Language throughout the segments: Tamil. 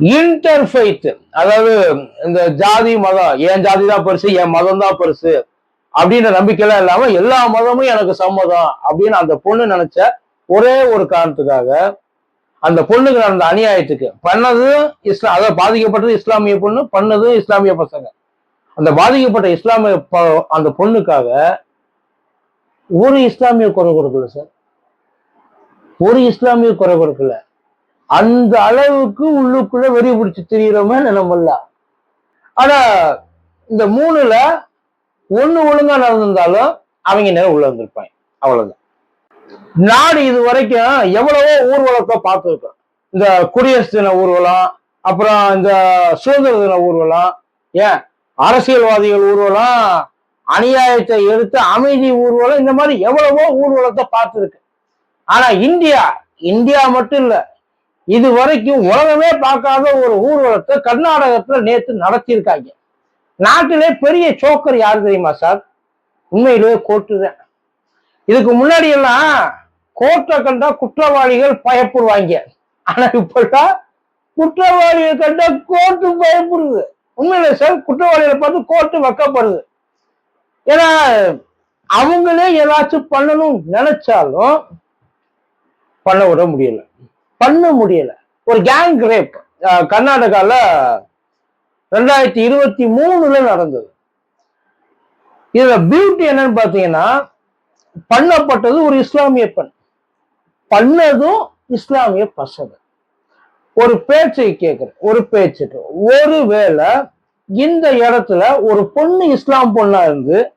இன்டர்ஃபைத் அதாவது இந்த ஜாதி மதம் என் ஜாதி தான் பெருசு என் மதம் தான் பெருசு அப்படின்ற நம்பிக்கையெல்லாம் இல்லாம எல்லா மதமும் எனக்கு சம்மதம் அப்படின்னு அந்த பொண்ணு நினைச்ச ஒரே ஒரு காரணத்துக்காக அந்த பொண்ணுக்கு நடந்த அநியாயத்துக்கு பண்ணதும் இஸ்லாம் அதாவது பாதிக்கப்பட்டது இஸ்லாமிய பொண்ணு பண்ணதும் இஸ்லாமிய பசங்க. அந்த பாதிக்கப்பட்ட இஸ்லாமிய ப- அந்த பொண்ணுக்காக ஒரு இஸ்லாமிய குறை கொடுக்கல சார். ஒரு இஸ்லாமிய குறை கொடுக்கல. அந்த அளவுக்கு உள்ளுக்குள்ள வெறி பிடிச்சு திரியிறோமே நம்மள ஆனா இந்த மூணுல ஒண்ணு ஒழுங்கா நடந்திருந்தாலும் அவங்க நேரம் உள்ள வந்திருப்பாங்க. அவ்வளவுதான். நாடு இது வரைக்கும் எவ்வளவோ ஊர்வலத்தை பார்த்துருக்கோம். இந்த குடியரசு தின ஊர்வலம் அப்புறம் இந்த சுதந்திர தின ஊர்வலம் ஏன்? அரசியல்வாதிகள் ஊர்வலம் அநியாயத்தை எடுத்து அமைதி ஊர்வலம் இந்த மாதிரி எவ்வளவோ ஊர்வலத்தை பார்த்துருக்கு. ஆனா இந்தியா இந்தியா மட்டும் இல்லை இது வரைக்கும் உலகமே பார்க்காத ஒரு ஊர்வலத்தை கர்நாடகத்துல நேத்து நடத்தியிருக்காங்க. நாட்டிலே பெரிய சோக்கர் யார் தெரியுமா சார்? உண்மையிலேயே கோர்ட்டு தான். இதுக்கு முன்னாடி எல்லாம் கோர்ட்டை கண்டா குற்றவாளிகள் பயப்படுவாங்க. ஆனா இப்பெல்லாம் குற்றவாளிகள் கண்டா கோர்ட்டு பயப்படுது. உண்மையில சார் குற்றவாளிகளை பார்த்து கோர்ட்டு வைக்கப்படுது. ஏன்னா அவங்களே ஏதாச்சும் பண்ணணும் நினைச்சாலும் பண்ண விட முடியல. பண்ண முடியல. ஒரு கேங் ரேப் கர்நாடகால ரெண்டாயிரத்தி இருபத்தி மூணுல நடந்தது. இதுல பியூட்டி என்னன்னு பாத்தீங்கன்னா பண்ணப்பட்டது ஒரு இஸ்லாமிய பெண். பண்ணதும் இஸ்லாமிய பசங்க. ஒரு பேச்சை கேட்கிறேன் ஒரு பேச்சுக்கு. ஒருவேளை இந்த இடத்துல ஒரு பொண்ணு இஸ்லாம் பொண்ணா இருந்து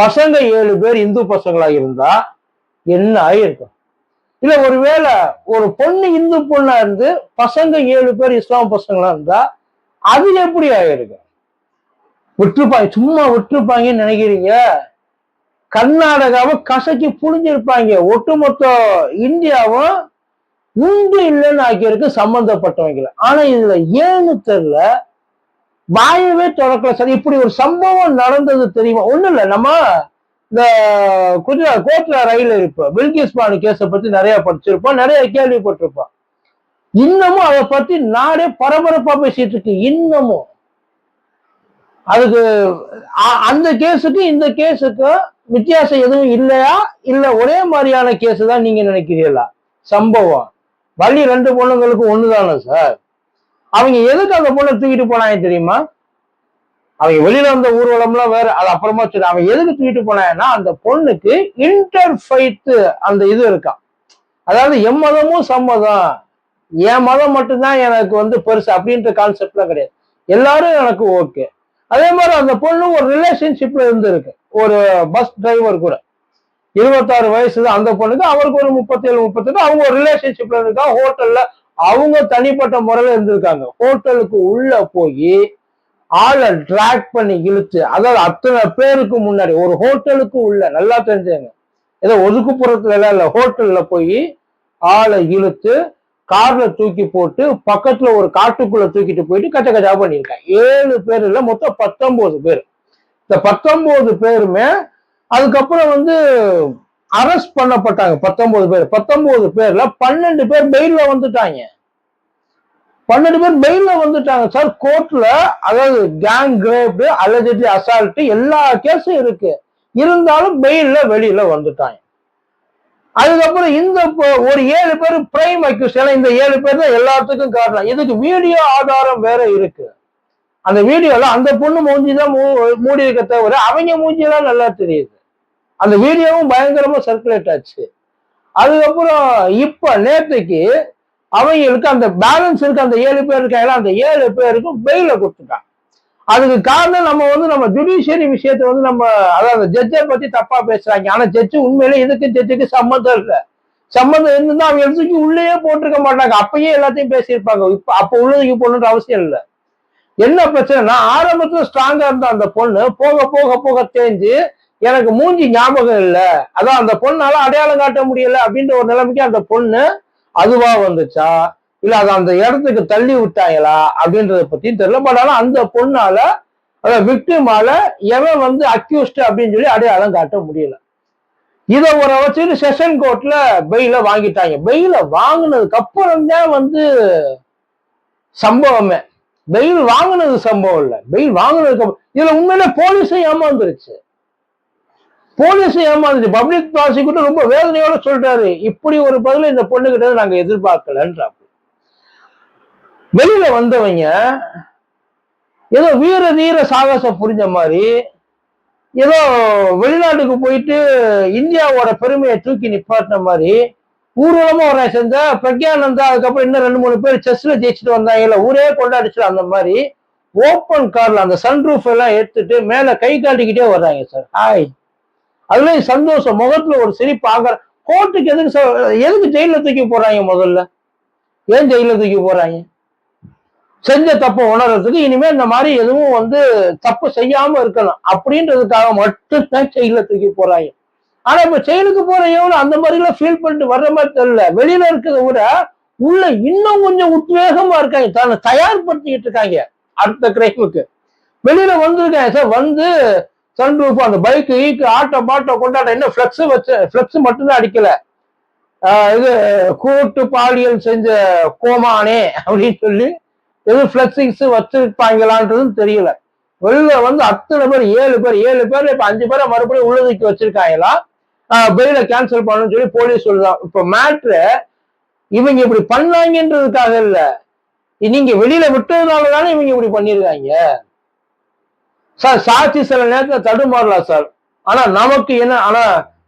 பசங்க ஏழு பேர் இந்து பசங்களா இருந்தா என்ன ஆயிருக்கும்? இல்ல ஒருவேளை ஒரு பொண்ணு இந்து பொண்ணா இருந்து பசங்க ஏழு பேர் இஸ்லாம் பசங்களா இருந்தா அது எப்படி ஆயிருக்கு விட்டுருப்பாங்க சும்மா விட்டுருப்பாங்கன்னு நினைக்கிறீங்க? கர்நாடகாவை கசக்கி புழிஞ்சிருப்பாங்க. ஒட்டுமொத்த இந்தியாவும் உண்டு இல்லைன்னு ஆக்கியிருக்கு சம்பந்தப்பட்டவங்கள. ஆனா இதுல ஏன்னு தெரியல. வாயவே தொடக்கல சரி. இப்படி ஒரு சம்பவம் நடந்தது தெரியுமா? ஒண்ணும் இல்ல. நம்ம இந்த குஜராத் கோட்லா ரயில் இருப்போம் பில்கிஸ் பானு கேஸை பத்தி நிறைய படிச்சிருப்போம் நிறைய கேள்விப்பட்டிருப்போம் இன்னமும் அதை பத்தி நாடே பரபரப்பா பேசிட்டு இருக்கு இன்னமும். அதுக்கு அ- அந்த கேஸுக்கு இந்த கேஸுக்கு வித்தியாசம் எதுவும் இல்லையா? இல்ல ஒரே மாதிரியான கேஸ் தான் நீங்க நினைக்கிறீங்களா சம்பவம். வள்ளி ரெண்டு பொண்ணுங்களுக்கு ஒண்ணுதானே சார்? அவங்க எதுக்கு அந்த பொண்ணை தூக்கிட்டு போனாங்க தெரியுமா? அவங்க வெளியில வந்த ஊர்வலம்லாம் வேற அது அப்புறமா சரி அவன் எதுக்கு தூக்கிட்டு போனான்னா அந்த பொண்ணுக்கு இன்டர்ஃபைத்து அந்த இது இருக்கான் அதாவது எம் மதமும் சம்மதம். என் மதம் மட்டும்தான் எனக்கு வந்து பெருசு அப்படின்ற கான்செப்ட்லாம் கிடையாது. எல்லாரும் எனக்கு ஓகே அதே மாதிரி அந்த பொண்ணு ஒரு ரிலேஷன்ஷிப்ல இருந்திருக்கு. ஒரு பஸ் டிரைவர் கூட. இருபத்தாறு வயசு தான் அந்த பொண்ணுக்கு அவருக்கு ஒரு முப்பத்தேழு முப்பத்தெட்டு அவங்க ஒரு ரிலேஷன்ஷிப்ல இருக்கா ஹோட்டல்ல அவங்க தனிப்பட்ட முறையில இருந்திருக்காங்க. ஹோட்டலுக்கு உள்ள போய் ஆளை ட்ராக் பண்ணி இழுத்து அதாவது அத்தனை பேருக்கு முன்னாடி ஒரு ஹோட்டலுக்கு உள்ள நல்லா தெரிஞ்சுங்க ஏதோ ஒதுக்குப்புறத்துல எல்லாம் இல்ல ஹோட்டல்ல போய் ஆளை இழுத்து கார்ல தூக்கி போட்டு பக்கத்துல ஒரு காட்டுக்குள்ள தூக்கிட்டு போயிட்டு கச்ச கச்சா பண்ணியிருக்காங்க. ஏழு பேர் இல்ல மொத்தம் பத்தொன்பது பேர். இந்த பத்தொன்பது பேருமே அதுக்கப்புறம் வந்து அரெஸ்ட் பண்ணப்பட்டாங்க பத்தொன்பது பேர். பத்தொன்பது பேர்ல பன்னெண்டு பேர் பெயில்ல வந்துட்டாங்க. பன்னெண்டு பேர் பெயில்ல வந்துட்டாங்க. சார் கோர்ட்ல அதாவது கேங் கிரேப் அலஜிட்லி அசால்ட் எல்லா கேஸும் இருக்கு. இருந்தாலும் பெயில்ல வெளியில வந்துட்டாங்க. அதுக்கப்புறம் இந்த ஒரு ஏழு பேர் பிரைம் அக்யூஸ் ஏன்னா இந்த ஏழு பேர் தான் எல்லாத்துக்கும் காரணம். இதுக்கு வீடியோ ஆதாரம் வேற இருக்கு. அந்த வீடியோல அந்த பொண்ணு மூஞ்சி தான் மூ- மூடி இருக்க தவிர அவங்க மூஞ்சியெல்லாம் நல்லா தெரியுது. அந்த வீடியோவும் பயங்கரமா சர்க்குலேட் ஆச்சு. அதுக்கப்புறம் இப்ப நேற்றுக்கு அவங்களுக்கு அந்த பேலன்ஸ் இருக்கு அந்த ஏழு பேர் இருக்காங்க அந்த ஏழு பேருக்கும் பெயில கொடுத்துட்டாங்க. அதுக்கு காரணம் நம்ம வந்து நம்ம ஜுடிஷியரி விஷயத்தை வந்து நம்ம அதாவது ஜட்ஜை பத்தி தப்பா பேசுறாங்க. ஆனா ஜட்ஜு உண்மையிலே இதுக்கு ஜட்ஜுக்கு சம்மந்தம் இல்லை. சம்மந்தம் இருந்தா அவங்க எடுத்துக்கு உள்ளேயே போட்டிருக்க மாட்டாங்க. அப்பயே எல்லாத்தையும் பேசியிருப்பாங்க. இப்ப அப்ப உள்ளதுக்கு போகணுன்ற அவசியம் இல்லை. என்ன பிரச்சனைனா ஆரம்பத்துல ஸ்ட்ராங்கா இருந்த அந்த பொண்ணு போக போக போக தேஞ்சு எனக்கு மூஞ்சி ஞாபகம் இல்லை. அதான் அந்த பொண்ணால அடையாளம் காட்ட முடியல அப்படின்ற ஒரு நிலைமைக்கு அந்த பொண்ணு அதுவா வந்துச்சா? இல்ல அதை அந்த இடத்துக்கு தள்ளி விட்டாங்களா? அப்படின்றத பத்தியும் தெரியல. பட் ஆனா அந்த பொண்ணால அத விக்டிமால எவன் வந்து அக்யூஸ்ட் அப்படின்னு சொல்லி அடையாளம் காட்ட முடியல. இதை ஒரு வச்சுட்டு செஷன் கோர்ட்ல பெயில வாங்கிட்டாங்க. பெயில வாங்கினதுக்கு அப்புறம் தான் வந்து சம்பவமே. பெயில் வாங்கினது சம்பவம் இல்லை. பெயில் வாங்கினதுக்கு அப்புறம் இதுல உண்மையில போலீஸும் ஏமாந்துருச்சு. போலீஸ் ஏமாந்துச்சு பப்ளிக் ப்ராசிக்யூட்டர் ரொம்ப வேதனையோட சொல்றாரு. இப்படி ஒரு பதில இந்த பொண்ணுகிட்ட இருந்து நாங்க எதிர்பார்க்கலன்றாங்க வெளியில வந்தவங்க ஏதோ வீர தீர சாகசம் புரிஞ்ச மாதிரி ஏதோ வெளிநாட்டுக்கு போயிட்டு இந்தியாவோட பெருமையை தூக்கி நிப்பாட்டின மாதிரி ஊர்வலமா ஒரு செஞ்ச பிரக்யானந்தா அதுக்கப்புறம் இன்னும் ரெண்டு மூணு பேர் செஸ்ல ஜெயிச்சுட்டு வந்தாங்க. இல்ல ஊரே கொண்டாடிச்சு அந்த மாதிரி ஓப்பன் கார்ல அந்த சன்ரூஃப் எல்லாம் எடுத்துட்டு மேல கை காட்டிக்கிட்டே வர்றாங்க சார். ஹாய் அதுலயும் சந்தோஷம். முகத்துல ஒரு சிரிப்பு ஆகிற கோர்ட்டுக்கு எதுக்கு சார் எதுக்கு ஜெயில தூக்கி போறாங்க முதல்ல? ஏன் ஜெயில தூக்கி போறாங்க செஞ்ச தப்பை உணர்றதுக்கு இனிமே இந்த மாதிரி எதுவும் வந்து தப்பு செய்யாம இருக்கணும் அப்படின்றதுக்காக மட்டும்தான் செயல தூக்கி போறாங்க ஆனா இப்ப செயலுக்கு போற எவ்வளவு அந்த மாதிரி எல்லாம் ஃபீல் பண்ணிட்டு வர்ற மாதிரி தெரியல. வெளியில இருக்கிறத விட உள்ள இன்னும் கொஞ்சம் உத்வேகமா இருக்காங்க. தன்னை தயார்படுத்திக்கிட்டு இருக்காங்க. அடுத்த கிரைமுக்கு வெளியில வந்திருக்காங்க. சார் வந்து சன் ரூஃப் அந்த பைக்கு ஈக்கு ஆட்டோ பாட்டோ கொண்டாட்டம் என்ன ஃபிளக்ஸ் வச்சு ஃபிளக்ஸ் மட்டும்தான் அடிக்கல. இது கூட்டு பாலியல் செஞ்ச கோமானே அப்படின்னு சொல்லி எது ஃபிளக்ஸிங்ஸ் வச்சிருப்பாங்களான்றதும் தெரியல. வெளியில வந்து அத்தனை பேர் ஏழு பேர் ஏழு பேர் இப்ப அஞ்சு பேரை மறுபடியும் உள்ளதுக்கு வச்சிருக்காங்களா? பெயில கேன்சல் பண்ணணும்னு சொல்லி போலீஸ் சொல்லுதான் இப்ப மேட்ரு இவங்க இப்படி பண்ணாங்கன்றதுக்காக இல்ல. நீங்க வெளியில விட்டதுனால தானே இவங்க இப்படி பண்ணிருக்காங்க சார் சாட்சி சில நேரத்தில் தடுமாறலாம் சார். ஆனா நமக்கு என்ன ஆனா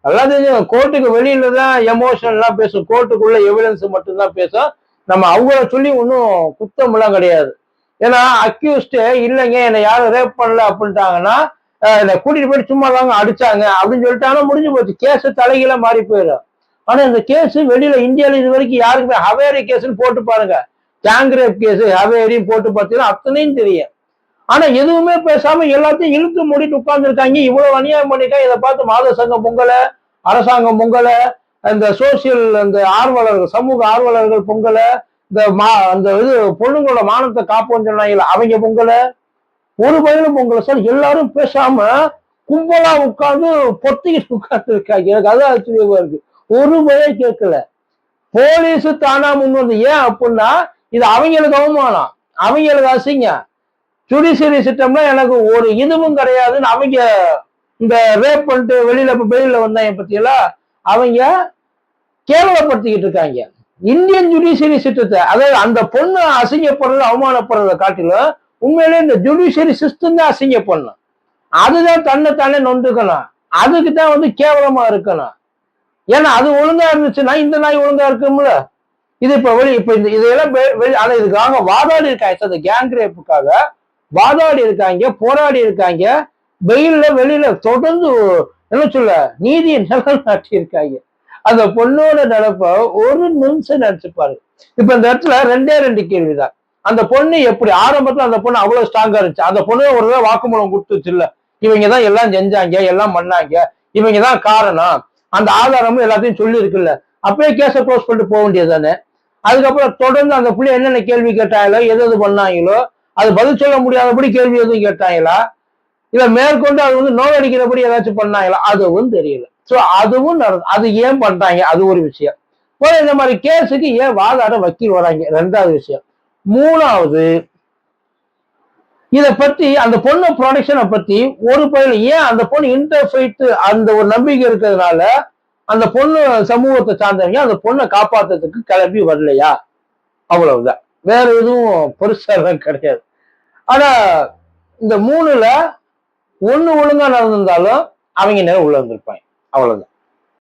நல்லா தெரிஞ்சு கோர்ட்டுக்கு வெளியில தான் எமோஷன் பேசும். கோர்ட்டுக்குள்ள எவிடன்ஸ் மட்டும்தான் பேசும். நம்ம அவங்கள சொல்லி ஒன்றும் குத்தம் கிடையாது. ஏன்னா அக்யூஸ்டு இல்லைங்க என்னை யாரும் ரேப் பண்ணல அப்படின்ட்டாங்கன்னா என்னை கூட்டிட்டு போயிட்டு சும்மா தாங்க அடிச்சாங்க அப்படின்னு சொல்லிட்டாங்கன்னா முடிஞ்சு போச்சு. கேஸ் தலைகீழ மாறி போயிடும். ஆனா இந்த கேஸ் வெளியில இந்தியாவில் இது வரைக்கும் யாருக்குமே ஹவேரி கேஸ்ன்னு போட்டு பாருங்க. கேங் ரேப் கேஸ் ஹவேரியும் போட்டு பார்த்தீங்கன்னா அத்தனையும் தெரியும். ஆனா எதுவுமே பேசாம எல்லாத்தையும் இழுத்து மூடிட்டு உட்கார்ந்துருக்காங்க. இவ்வளவு அநியாயம் பண்ணிட்டா இதை பார்த்து மாத சங்கம் பொங்கலை அரசாங்கம் பொங்கலை இந்த சோசியல் அந்த ஆர்வலர்கள் சமூக ஆர்வலர்கள் பொங்கலை இந்த மா அந்த இது பொண்ணுங்களோட மானத்தை காப்போம்னு சொன்னாங்கல்ல அவங்க பொங்கலை ஒரு பயிலும் பொங்கலை சார். எல்லாரும் பேசாம கும்பலா உட்கார்ந்து பொத்திக்கிட்டு உட்கார்ந்து இருக்காங்க எனக்கு அது ஆச்சரியமா இருக்கு. ஒரு பயம் கேட்கல. போலீஸ் தானா முன் வந்து ஏன் அப்படின்னா இது அவங்களுக்கு அவமானம். அவங்களுக்கு அசிங்க ஜுடிஷியரி சிஸ்டம்ல எனக்கு ஒரு இதுவும் கிடையாதுன்னு அவங்க இந்த ரேப் பண்ணிட்டு வெளியில இப்ப வெளியில வந்தாங்க பத்தியெல்லாம் அவங்க கேவலப்படுத்திக்கிட்டு இருக்காங்க. இந்தியன் ஜுடிஷியரி சிஸ்டத்தை அதாவது அந்த பொண்ணு அசிங்கப்படுறது அவமானப்படுறதை காட்டிலும் உண்மையிலே இந்த ஜுடிஷியரி சிஸ்டம் தான் அசிங்கப்படணும். அதுதான் தன்னை தானே நொண்டுக்கணும் அதுக்கு தான் வந்து கேவலமா இருக்கணும். ஏன்னா அது ஒழுங்கா இருந்துச்சுன்னா இந்த நாய் ஒழுங்கா இருக்கும்ல. இது இப்ப வெளி இப்ப இந்த இதெல்லாம் வெ- வெளி ஆனா இதுக்காக வாதாடி இருக்காங்க. அந்த இந்த கேங் ரேப்புக்காக வாதாடி இருக்காங்க போராடி இருக்காங்க வெயில்ல வெளியில தொடர்ந்து என்ன சொல்ல நீதியை நிலநாட்டி இருக்காங்க அந்த பொண்ணோட நடப்ப ஒரு நிமிஷம் நினைச்சுப்பாரு. இப்ப இந்த இடத்துல ரெண்டே ரெண்டு கேள்விதான். அந்த பொண்ணு எப்படி ஆரம்பத்துல அந்த பொண்ணு அவ்வளவு ஸ்ட்ராங்கா இருந்துச்சு. அந்த பொண்ணு ஒரு தடவை வாக்குமூலம் கொடுத்துச்சு இல்ல இவங்க தான் எல்லாம் செஞ்சாங்க எல்லாம் பண்ணாங்க. இவங்க தான் காரணம். அந்த ஆதாரமும் எல்லாத்தையும் சொல்லி இருக்குல்ல அப்பயே கேஸை க்ளோஸ் பண்ணிட்டு போக வேண்டியது தானே அதுக்கப்புறம் தொடர்ந்து அந்த பிள்ளை என்னென்ன கேள்வி கேட்டாங்களோ எது எது பண்ணாங்களோ அது பதில் சொல்ல முடியாதபடி கேள்வி எதுவும் கேட்டாங்களா? இல்ல மேற்கொண்டு அது வந்து நோய் அடிக்கிறபடி ஏதாச்சும் பண்ணாங்களா? அதுவும் தெரியல. சோ அதுவும் நடந்து அது ஏன் பண்றாங்க? அது ஒரு விஷயம். போல இந்த மாதிரி கேஸுக்கு ஏன் வாதாட வக்கீல் வராங்க? ரெண்டாவது விஷயம். மூணாவது இதை பத்தி அந்த பொண்ணு ப்ரொடக்ஷனை பத்தி ஒரு பயில ஏன் அந்த பொண்ணு இன்டர்ஃபைட் அந்த ஒரு நம்பிக்கை இருக்கிறதுனால அந்த பொண்ணு சமூகத்தை சார்ந்தவங்க அந்த பொண்ணை காப்பாத்துறதுக்கு கிளம்பி வரலையா? அவ்வளவுதான். வேற எதுவும் பெருசாலாம் கிடையாது. ஆனா இந்த மூணுல ஒண்ணு ஒழுங்கா நடந்திருந்தாலும் அவங்க நேரம் உள்ள வந்திருப்பாங்க. அவ்வளவுதான்.